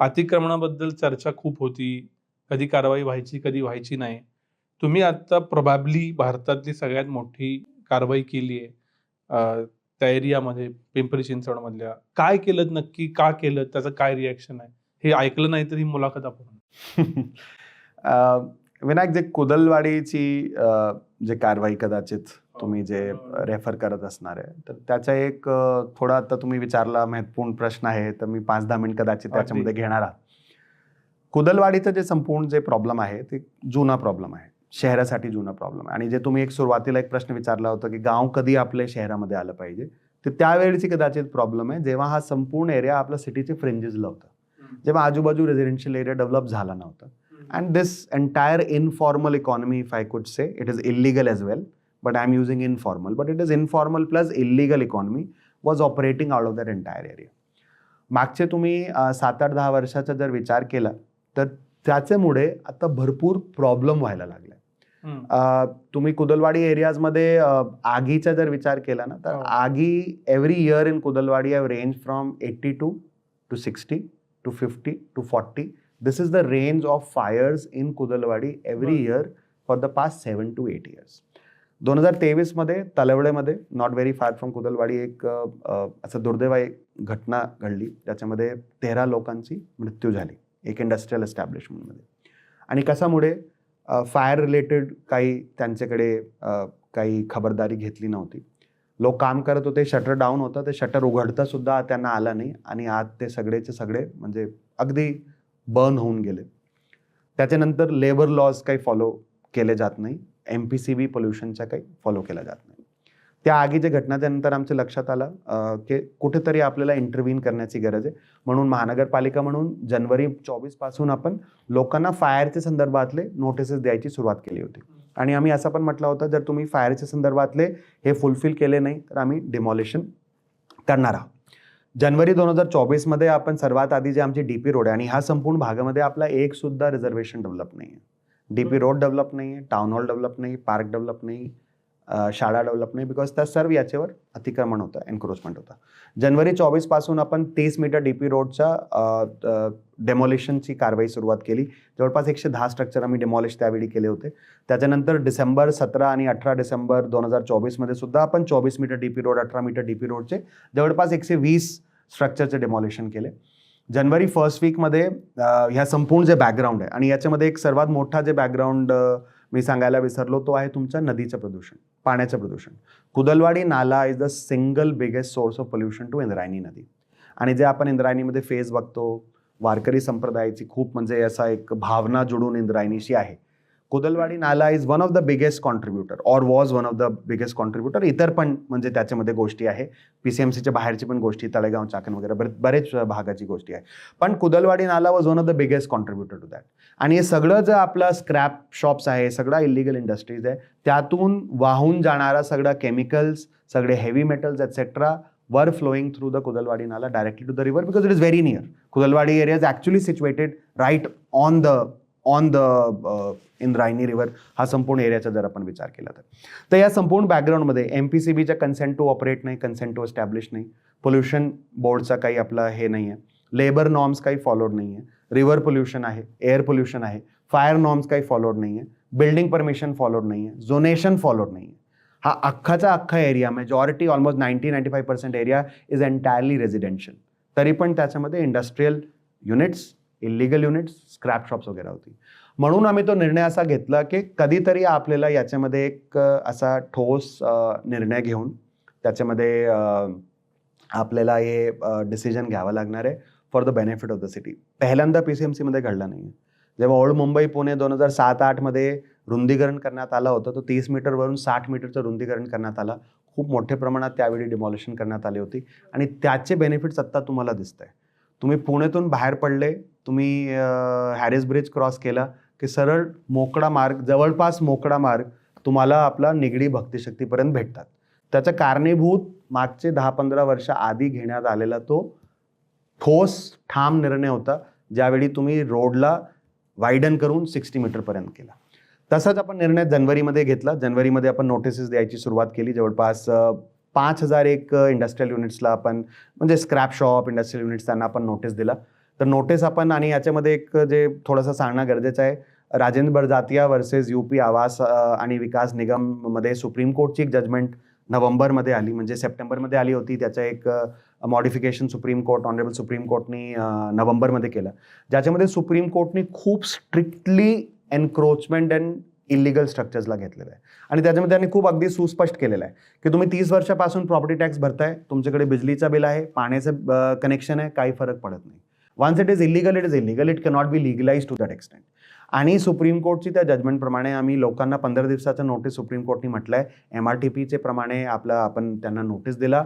अतिक्रमणाबद्दल चर्चा खूप होती. कधी कारवाई व्हायची कधी व्हायची नाही. तुम्ही आता प्रभाबली भारतातली सगळ्यात मोठी कारवाई केली आहे. त्या एरियामध्ये पिंपरी चिंचवडमधल्या. काय केलं नक्की का केलं त्याचं काय रिॲक्शन आहे? हे ऐकलं नाही तर ही मुलाखत आपण. विनायक जे कुदलवाडीची जे कारवाई कदाचित तुम्ही जे रेफर करत असणार आहे. तर त्याचा एक थोडा आता तुम्ही विचारला महत्त्वपूर्ण प्रश्न आहे तर मी पाच दहा मिनिट कदाचित त्याच्यामध्ये घेणार आहात. कुदलवाडीचं जे संपूर्ण जे प्रॉब्लेम आहे ते जुना प्रॉब्लेम आहे. शहरासाठी जुना प्रॉब्लेम आहे. आणि जे तुम्ही एक सुरुवातीला एक प्रश्न विचारला होता की गाव कधी आपल्या शहरामध्ये आलं पाहिजे तर त्यावेळीची कदाचित प्रॉब्लेम आहे. जेव्हा हा संपूर्ण एरिया आपल्या सिटीचे फ्रेंजेसला होता. जेव्हा आजूबाजू रेसिडेन्शियल एरिया डेव्हलप झाला नव्हता. and this entire informal economy if i could say it is illegal as well. But i'm using informal. But it is informal plus illegal economy was operating out of that entire area. मागचे तुम्ही सात आठ दहा वर्षाचा जर विचार केला तर त्याच्यामुळे आता भरपूर प्रॉब्लेम व्हायला लागले तुम्ही कुदलवाडी एरियाजमध्ये आगीचा जर विचार केला ना तर हो. आगी every year in Kudalwadi have range from eighty two to sixty two fifty two forty this is the range of fires in Kudalwadi every बरं. year for the past seven to eight years दोन हजार तेवीसमध्ये तलवडेमध्ये not very far from Kudalwadi एक असं दुर्दैवाई एक घटना घडली. त्याच्यामध्ये तेरा लोकांची मृत्यू झाली. एक इंडस्ट्रियल एस्टॅब्लिशमेंटमध्ये आणि कशामुळे फायर रिलेटेड काही त्यांच्याकडे काही खबरदारी घेतली नव्हती. लोक काम करत होते शटर डाऊन होतं ते शटर उघडतासुद्धा त्यांना आलं नाही. आणि आज ते सगळेचे सगळे म्हणजे अगदी बर्न होऊन गेले. त्याच्यानंतर लेबर लॉज काही फॉलो केले जात नाही. एम पी सी बी पोल्युशनच्या काही फॉलो केल्या जात नाही. त्या आगीच्या घटनाच्यानंतर आमच्या लक्षात आलं की कुठेतरी आपल्याला इंटरव्हीन करण्याची गरज आहे. म्हणून महानगरपालिका म्हणून जानेवारी चोवीसपासून आपण लोकांना फायरच्या संदर्भातले नोटिसेस द्यायची सुरुवात केली होती. आणि आम्ही असं पण म्हटलं होतं जर तुम्ही फायरच्या संदर्भातले हे फुलफिल केले नाही तर आम्ही डिमॉलिशन करणार आहोत. जानेवारी दोन हजार चोवीसमध्ये आपण सर्वात आधी जे आमची डी पी रोड आहे आणि ह्या संपूर्ण भागामध्ये आपला एकसुद्धा रिझर्वेशन डेव्हलप नाही आहे डी पी रोड डेव्हलप नाही आहे टाउन हॉल डेव्हलप नाही पार्क डेव्हलप नाही शाळा डेव्हलप नाही बिकॉज त्या सर्व याच्यावर अतिक्रमण होतं एन्क्रोचमेंट होतं. जनवरी चोवीसपासून आपण तीस मीटर डी पी रोडच्या डेमॉलिशनची कारवाई सुरुवात केली. जवळपास एकशे दहा स्ट्रक्चर आम्ही डेमॉलिश त्यावेळी केले होते. त्याच्यानंतर डिसेंबर सतरा आणि अठरा डिसेंबर दोन हजार चोवीसमध्ये सुद्धा आपण चोवीस मीटर डी पी रोड अठरा मीटर डी पी रोडचे जवळपास एकशे वीस स्ट्रक्चरचे डेमॉलिशन केले. जानेवारी फर्स्ट वीकमध्ये ह्या संपूर्ण जे बॅकग्राऊंड आहे आणि याच्यामध्ये एक सर्वात मोठा जे बॅकग्राऊंड मी सांगायला विसरलो तो आहे तुमच्या नदीचं प्रदूषण पाण्याचं प्रदूषण. कुदलवाडी नाला is the single biggest source of pollution to Indrayani नदी. आणि जे आपण इंद्रायणीमध्ये फेज बघतो वारकरी संप्रदायाची खूप म्हणजे असा एक भावना जुडून इंद्रायणीशी आहे. कुदलवाडी नाला is one of the biggest contributor or was one of the biggest contributor इतर पण म्हणजे त्याच्यामध्ये गोष्टी आहे. पी सी एम सीच्या बाहेरची पण गोष्टी तळेगाव चाकण वगैरे बरे- बरेच भागाची गोष्टी आहे. पण कुदलवाडी नाला was one of the biggest contributor to that आणि हे सगळं जे आपलं स्क्रॅप शॉप्स आहे सगळा इलिगल इंडस्ट्रीज आहे त्यातून वाहून जाणारा सगळं केमिकल्स सगळे हेवी मेटल्स एक्सेट्रा वर फ्लोईंग थ्रू द कुदलवाडी नाला directly to the river because it is very near Kudalwadi area is actually situated right on the on the Indrayani river हा संपूर्ण एरियाचा जर आपण विचार केला तर. तर या संपूर्ण बॅकग्राऊंडमध्ये एम पी सी बीच्या कन्सेंट टू ऑपरेट नाही कन्सेंट टू एस्टॅब्लिश नाही. पोल्युशन बोर्डचा काही आपला हे नाही आहे लेबर नॉर्म्स काही फॉलोड नाही आहे रिव्हर पोल्युशन आहे एअर पोल्युशन आहे. फायर नॉर्म्स काही फॉलोड नाही आहे बिल्डिंग परमिशन फॉलोड नाही आहे झोनेशन फॉलोड नाही आहे हा अख्खाचा अख्खा area majority almost ninety ninety five percent area is entirely residential तरी पण त्याच्यामध्ये industrial units illegal units scrap shops वगैरे होती. म्हणून आम्ही तो निर्णय असा घेतला की कधीतरी आपल्याला याच्यामध्ये एक असा ठोस निर्णय घेऊन त्याच्यामध्ये आपल्याला हे डिसिजन घ्यावं लागणार आहे for the benefit of the city पहिल्यांदा पी सी एम सीमध्ये घडला नाही. आहे जेव्हा ओल्ड मुंबई पुणे दोन हजार सात आठमध्ये रुंदीकरण करण्यात आलं होतं तो तीस मीटरवरून साठ मीटरचं रुंदीकरण करण्यात आलं. खूप मोठ्या प्रमाणात त्यावेळी डिमॉलिशन करण्यात आली होती. आणि त्याचे बेनिफिट्स आत्ता तुम्हाला दिसत आहे तुम्ही पुण्यातून बाहेर पडले तुम्ही हॅरिस ब्रिज क्रॉस केला की सरळ मोकळा मार्ग जवळपास मोकळा मार्ग तुम्हाला आपला निगडी भक्तिशक्तीपर्यंत भेटतात. त्याचं कारणीभूत मागचे दहा पंधरा वर्ष आधी घेण्यात आलेला तो ठोस ठाम निर्णय होता ज्यावेळी तुम्ही रोडला वाईडन करून सिक्स्टी मीटरपर्यंत केला. तसाच आपण निर्णय जानेवारीमध्ये घेतला. जानेवारीमध्ये आपण नोटिसेस द्यायची सुरुवात केली. जवळपास पाच हजार एक इंडस्ट्रियल युनिट्सला आपण म्हणजे स्क्रॅप शॉप इंडस्ट्रियल युनिट्स त्यांना आपण नोटीस दिला. तर नोटीस आपण आणि याच्यामध्ये एक जे थोडंसं सांगणं गरजेचं आहे Rajendra Barjatya versus U P Awas आणि विकास निगममध्ये सुप्रीम कोर्टची एक जजमेंट नोव्हेंबरमध्ये आली म्हणजे सप्टेंबरमध्ये आली होती. त्याचं एक modification supreme court honourable supreme कोर्टनी नोव्हेंबरमध्ये केलं. ज्याच्यामध्ये सुप्रीम कोर्टनी खूप स्ट्रिक्टली एन्क्रोचमेंट अँड इलिगल स्ट्रक्चर्सला घेतलेलं आहे. आणि त्याच्यामध्ये त्यांनी खूप अगदी सुस्पष्ट केलेलं आहे की तुम्ही तीस वर्षापासून प्रॉपर्टी टॅक्स भरताय तुमच्याकडे बिजलीचं बिल आहे पाण्याचं कनेक्शन आहे काही फरक पडत नाही. Once it is illegal it is illegal it cannot be legalise to that extent आणि सुप्रीम कोर्टची त्या जजमेंटप्रमाणे आम्ही लोकांना पंधरा दिवसाचं नोटीस सुप्रीम कोर्टनी म्हटलं आहे एम आर टी पीचे प्रमाणे आपलं आपण त्यांना नोटीस दिला.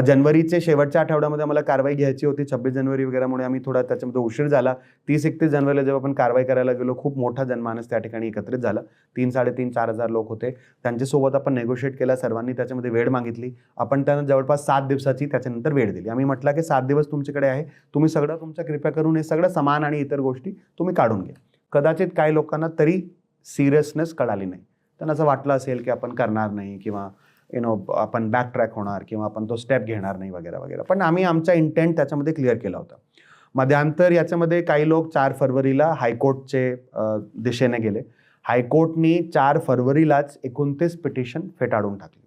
जानेवारीचे शेवटच्या आठवड्यामध्ये मला कारवाई घ्यायची होती. छब्बीस जानेवारी वगैरेमुळे आम्ही थोडा त्याच्यामध्ये उशीर झाला. तीस एकतीस जानेवारीला जेव्हा आपण कारवाई करायला गेलो खूप मोठा जनमानस त्या ठिकाणी एकत्रित झाला. तीन साडेतीन चार हजार लोक होते. त्यांच्यासोबत आपण नेगोशिएट केला. सर्वांनी त्याच्यामध्ये वेळ मागितली. आपण त्यांना जवळपास सात दिवसाची त्याच्यानंतर वेळ दिली. आम्ही म्हटलं की सात दिवस तुमच्याकडे आहे. तुम्ही सगळं तुमच्या कृपया करून हे सगळं समान आणि इतर गोष्टी तुम्ही काढून घ्या. कदाचित काही लोकांना तरी सिरियसनेस कळाली नाही. त्यांना असं वाटलं असेल की आपण करणार नाही किंवा यु नो आपण बॅक ट्रॅक होणार किंवा आपण तो स्टेप घेणार नाही वगैरे वगैरे. पण आम्ही आमचा इंटेंट त्याच्यामध्ये क्लिअर केला होता. मध्यांतर याच्यामध्ये काही लोक चार फरवरीला हायकोर्टचे दिशेने गेले. हायकोर्टनी चार फरवरीलाच एकोणतीस पिटिशन फेटाळून टाकली.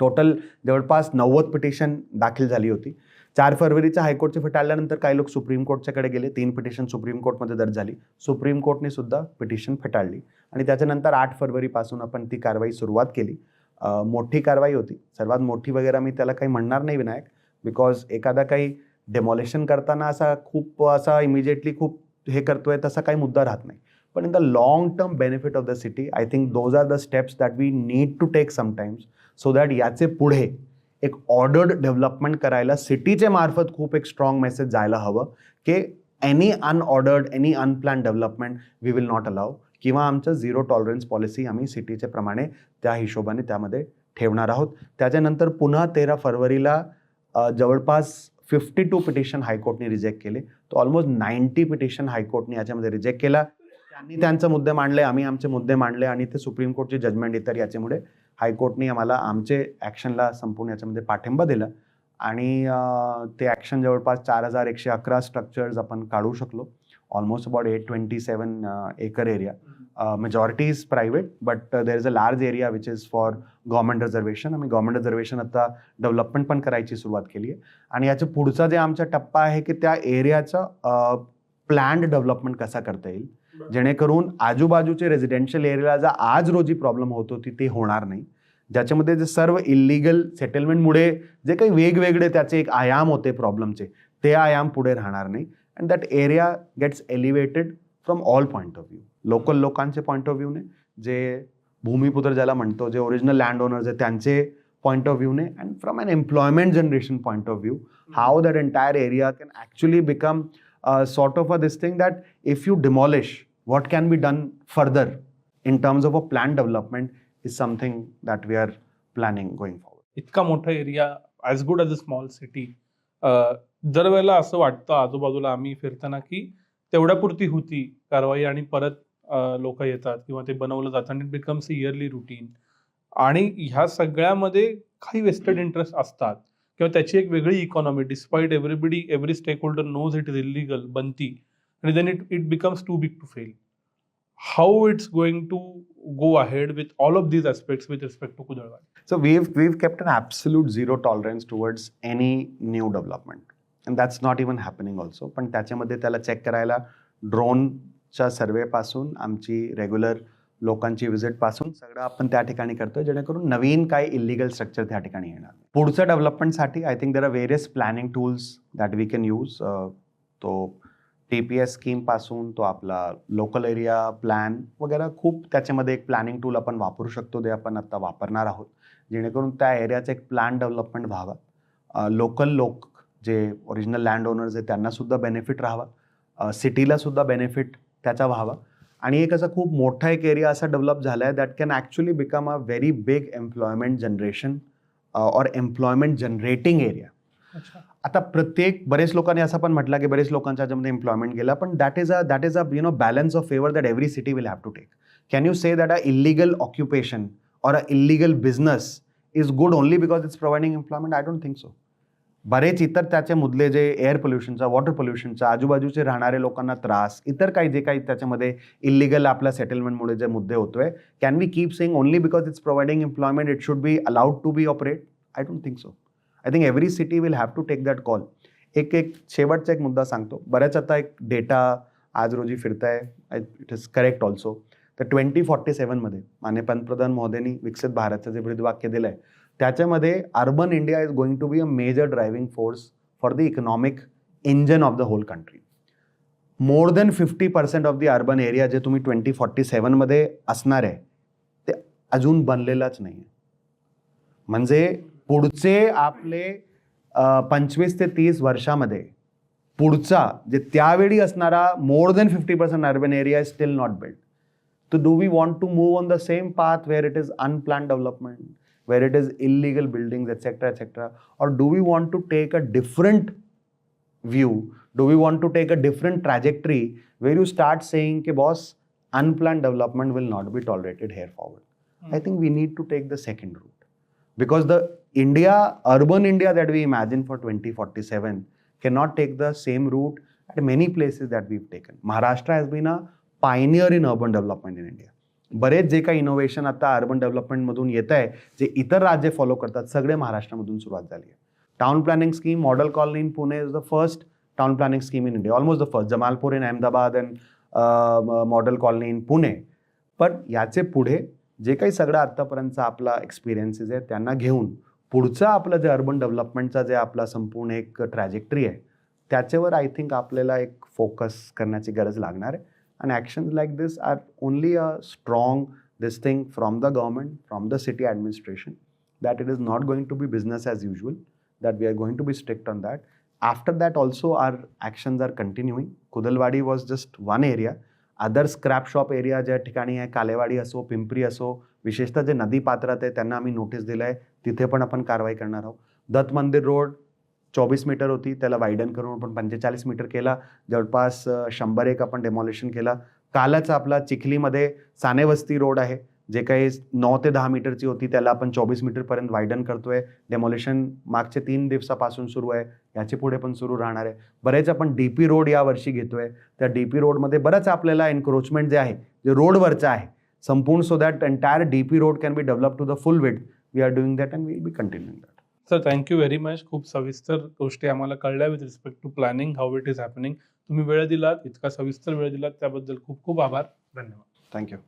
टोटल जवळपास नव्वद पिटिशन दाखल झाली होती. चार फरवरीच्या हायकोर्टचे फेटाळल्यानंतर काही लोक सुप्रीम कोर्टच्याकडे गेले. तीन पिटिशन सुप्रीम कोर्टमध्ये दर्ज झाली. सुप्रीम कोर्टने सुद्धा पिटिशन फेटाळली. आणि त्याच्यानंतर आठ फरवरीपासून आपण ती कारवाई सुरुवात केली. मोठी कारवाई होती. सर्वात मोठी वगैरे मी त्याला काही म्हणणार नाही विनायक. बिकॉज एखादा काही डेमॉलिशन करताना असा खूप असा इमिजिएटली खूप हे करतोय तसा काही मुद्दा राहत नाही. पण in the long term benefit of the city I think those are the steps that we need to take sometimes so that याचे पुढे एक ऑर्डर्ड डेव्हलपमेंट करायला सिटीचे मार्फत खूप एक स्ट्रॉंग मेसेज जायला हवं की any unordered any unplanned development we will not allow किंवा आमचं झिरो टॉलरन्स पॉलिसी आम्ही सिटीच्या प्रमाणे त्या हिशोबाने त्यामध्ये ठेवणार आहोत. त्याच्यानंतर पुन्हा तेरा फरवरीला जवळपास फिफ्टी टू पिटिशन हायकोर्टने रिजेक्ट केले. तो ऑलमोस्ट नाईन्टी पिटिशन हायकोर्टने याच्यामध्ये रिजेक्ट केला. त्यांनी त्यांचे मुद्दे मांडले आम्ही आमचे मुद्दे मांडले आणि ते सुप्रीम कोर्टची जजमेंट इतर याच्यामुळे हायकोर्टने आम्हाला आमचे ॲक्शनला संपूर्ण याच्यामध्ये पाठिंबा दिला. आणि ते ॲक्शन जवळपास चार हजार एकशे अकरा स्ट्रक्चर्स आपण काढू शकलो. Almost about eight twenty seven acre area majority is private but there is a large area which is for government reservation आम्ही गव्हर्मेंट रिझर्वेशन आता डेव्हलपमेंट पण करायची सुरुवात केली आहे. आणि याच्या पुढचा जे आमचा टप्पा आहे की त्या एरियाचं प्लॅन्ड डेव्हलपमेंट कसा करता येईल? जेणेकरून आजूबाजूचे रेसिडेन्शियल एरियाला जर आज रोजी प्रॉब्लेम होत होती ते होणार नाही. ज्याच्यामध्ये जे सर्व इलिगल सेटलमेंटमुळे जे काही वेगवेगळे त्याचे एक आयाम होते प्रॉब्लेमचे ते आयाम पुढे राहणार नाही. And that area gets elevated from all point of view local लोकांचे पॉईंट ऑफ़ व्ह्यूने जे भूमिपुत्र ज्याला म्हणतो जे ओरिजिनल लँड ओनर्स आहे त्यांचे point of व्ह्यूने and from an employment generation point of view how that entire area can actually become sort of a this thing that if you demolish what can be done further in terms of a planned development is something that we are planning going forward. इतका मोठा area as good as a small city दरवेळेला असं वाटतं आजूबाजूला आम्ही फिरताना की तेवढ्यापुरती होती कारवाई आणि परत लोक येतात किंवा ते बनवलं जातं आणि इट बिकम्स इयरली रुटीन आणि ह्या सगळ्यामध्ये काही वेस्टेड इंटरेस्ट असतात किंवा त्याची एक वेगळी economy despite everybody every stakeholder knows it is illegal बनती आणि then it it becomes too big to fail how it's going to go ahead with all of these aspects with respect to Kudalwad So we've we've kept an absolute zero tolerance towards any new development. That's not even happening also पण त्याच्यामध्ये त्याला check करायला ड्रोनच्या सर्वेपासून आमची regular लोकांची विजिटपासून सगळं आपण त्या ठिकाणी करतोय जेणेकरून नवीन काही इलिगल स्ट्रक्चर त्या ठिकाणी येणार पुढचं डेव्हलपमेंटसाठी I think there are various planning tools that we can use तो टी पी एस स्कीमपासून तो आपला लोकल एरिया प्लॅन वगैरे खूप त्याच्यामध्ये एक प्लॅनिंग टूल आपण वापरू शकतो ते आपण आत्ता वापरणार आहोत. जेणेकरून त्या एरियाचं एक प्लॅन डेव्हलपमेंट व्हावा. लोकल लोक जे ओरिजिनल लँड ओनर्स आहेत त्यांना सुद्धा बेनिफिट राहावा. सिटीला सुद्धा बेनिफिट त्याचा व्हावा. आणि एक असा खूप मोठा एक एरिया असा डेव्हलप झाला आहे that can actually become a very big employment generation or employment generating area आता प्रत्येक बरेच लोकांनी असं पण म्हटलं की बरेच लोकांच्या एम्प्लॉयमेंट गेला पण that is a that is a you know balance of favour that every city will have to take can you say that a illegal occupation or a illegal business is good only because it's providing employment? I don't think so. बरेच इतर त्याचे मुद्दे जे air पोल्युशनचा water पोल्युशनचा आजूबाजूचे राहणारे लोकांना त्रास इतर काही जे काही त्याच्यामध्ये इलिगल आपल्या सेटलमेंटमुळे जे मुद्दे होतोय can we keep saying only because it's providing employment it should be allowed to be operate I don't think so I think every city will have to take that call एक एक शेवटचा एक मुद्दा सांगतो. बऱ्याच आता एक डेटा आज रोजी फिरताय. इट इज करेक्ट ऑल्सो तर ट्वेंटी फॉर्टी सेवनमध्ये माने पंतप्रधान महोदयांनी विकसित भारतचं जे ब्रीदवाक्य दिलं आहे त्याच्यामध्ये urban India is going to be a major driving force for the economic engine of the whole country more than fifty percent of the urban area जे तुम्ही ट्वेंटी फॉर्टी सेवनमध्ये असणार आहे ते अजून बनलेलंच नाही आहे. म्हणजे पुढचे आपले पंचवीस ते तीस वर्षामध्ये पुढचा जे त्यावेळी असणारा more than fifty percent urban area is still not build So do we want to move on the same path where it is unplanned development where it is illegal buildings, etc., etc.? Or do we want to take a different view? Do we want to take a different trajectory where you start saying, okay, boss, unplanned development will not be tolerated here forward? Mm. I think we need to take the second route because the India, urban India that we imagine for 2047 cannot take the same route at many places that we've taken. Maharashtra has been a pioneer in urban development in India. बरेच जे काही innovation आता urban डेव्हलपमेंटमधून येत आहे जे इतर राज्य follow करतात सगळे महाराष्ट्रामधून सुरुवात झाली आहे. Town planning scheme model colony in Pune is the first town planning scheme in India almost the first Jamalpur in Ahmedabad and model colony in Pune पण याचे पुढे जे काही सगळं आत्तापर्यंतचा आपला एक्सपिरियन्सेस आहे त्यांना घेऊन पुढचं आपलं जे अर्बन डेव्हलपमेंटचा जे आपला संपूर्ण एक ट्रॅजेक्टरी आहे त्याच्यावर आय थिंक आपल्याला एक फोकस करण्याची गरज लागणार आहे. And actions like this are only a strong this thing from the government from the city administration that it is not going to be business as usual that we are going to be strict on that after that also our actions are continuing kudalwadi was just one area other scrap shop area ज्या ठिकाणी आहे कालेवाडी असो पिंपरी असो विशेषतः जे नदी पात्रात आहे त्यांना आम्ही नोटीस दिलं आहे तिथे पण आपण कारवाई करणार आहोत दत्त मंदिर रोड चोवीस मीटर होती त्याला वायडन करून आपण पंचेचाळीस मीटर केला. जवळपास शंभर एक आपण डेमॉलिशन केला. कालच आपला चिखलीमध्ये सानेवस्ती रोड आहे. जे काही नऊ ते दहा मीटरची होती त्याला आपण चोवीस मीटरपर्यंत वायडन करतोय. डेमॉलिशन मागचे तीन दिवसापासून सुरू आहे. याचे पुढे पण सुरू राहणार आहे. बरेच आपण डी पी रोड यावर्षी घेतोय. त्या डी पी रोडमध्ये बरंच आपल्याला एन्क्रोचमेंट जे आहे जे रोडवरचं आहे संपूर्ण so that entire D P road can be develop to the full with we are doing that and we be continuing that sir thank you very much खूप सविस्तर गोष्टी आम्हाला कळल्या with respect to planning how it is happening तुम्ही वेळ दिलात इतका सविस्तर वेळ दिलात त्याबद्दल खूप खूप आभार. धन्यवाद. थँक्यू